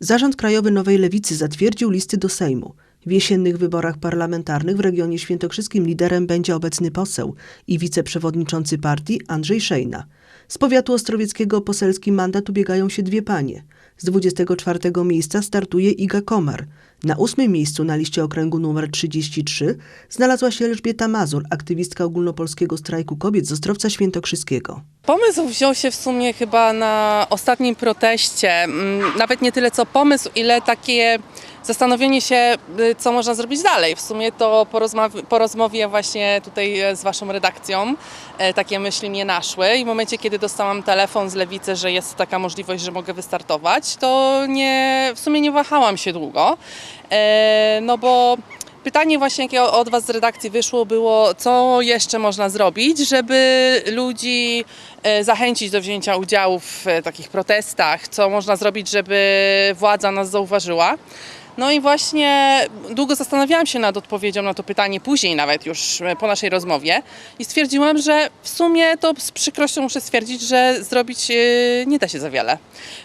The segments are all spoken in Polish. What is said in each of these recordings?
Zarząd Krajowy Nowej Lewicy zatwierdził listy do Sejmu. W jesiennych wyborach parlamentarnych w regionie świętokrzyskim liderem będzie obecny poseł i wiceprzewodniczący partii Andrzej Szejna. Z powiatu ostrowieckiego poselski mandat ubiegają się dwie panie. Z 24 miejsca startuje Iga Komar. Na ósmym miejscu na liście okręgu numer 33 znalazła się Elżbieta Mazur, aktywistka ogólnopolskiego strajku kobiet z Ostrowca Świętokrzyskiego. Pomysł wziął się w sumie chyba na ostatnim proteście. Mm, Nawet nie tyle co pomysł, ile takie zastanowienie się, y, co można zrobić dalej. W sumie to po, rozmowie właśnie tutaj e, z Waszą redakcją e, takie myśli mnie naszły i w momencie, kiedy dostałam telefon z Lewicy, że jest taka możliwość, że mogę wystartować, to nie, w sumie nie wahałam się długo, no bo Pytanie właśnie, jakie od Was z redakcji wyszło, było, co jeszcze można zrobić, żeby ludzi e, zachęcić do wzięcia udziału w e, takich protestach, co można zrobić, żeby władza nas zauważyła. No i właśnie długo zastanawiałam się nad odpowiedzią na to pytanie, później nawet już e, po naszej rozmowie i stwierdziłam, że w sumie to z przykrością muszę stwierdzić, że zrobić e, nie da się za wiele,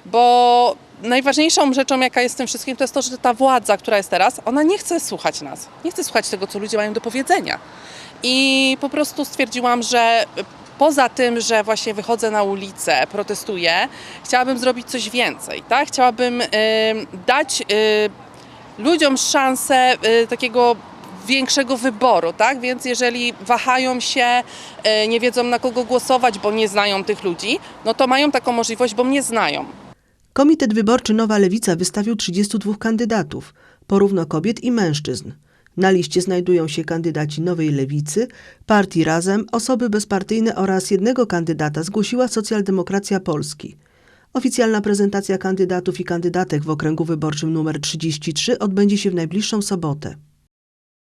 bo najważniejszą rzeczą, jaka jest w tym wszystkim, to jest to, że ta władza, która jest teraz, ona nie chce słuchać nas. Nie chce słuchać tego, co ludzie mają do powiedzenia. I po prostu stwierdziłam, że poza tym, że właśnie wychodzę na ulicę, protestuję, chciałabym zrobić coś więcej. Tak? Chciałabym y, dać y, ludziom szansę y, takiego większego wyboru, tak? Więc jeżeli wahają się, y, nie wiedzą na kogo głosować, bo nie znają tych ludzi, no to mają taką możliwość, bo mnie znają. Komitet Wyborczy Nowa Lewica wystawił 32 kandydatów, porówno kobiet i mężczyzn. Na liście znajdują się kandydaci Nowej Lewicy, partii Razem, osoby bezpartyjne oraz jednego kandydata zgłosiła Socjaldemokracja Polski. Oficjalna prezentacja kandydatów i kandydatek w okręgu wyborczym nr 33 odbędzie się w najbliższą sobotę.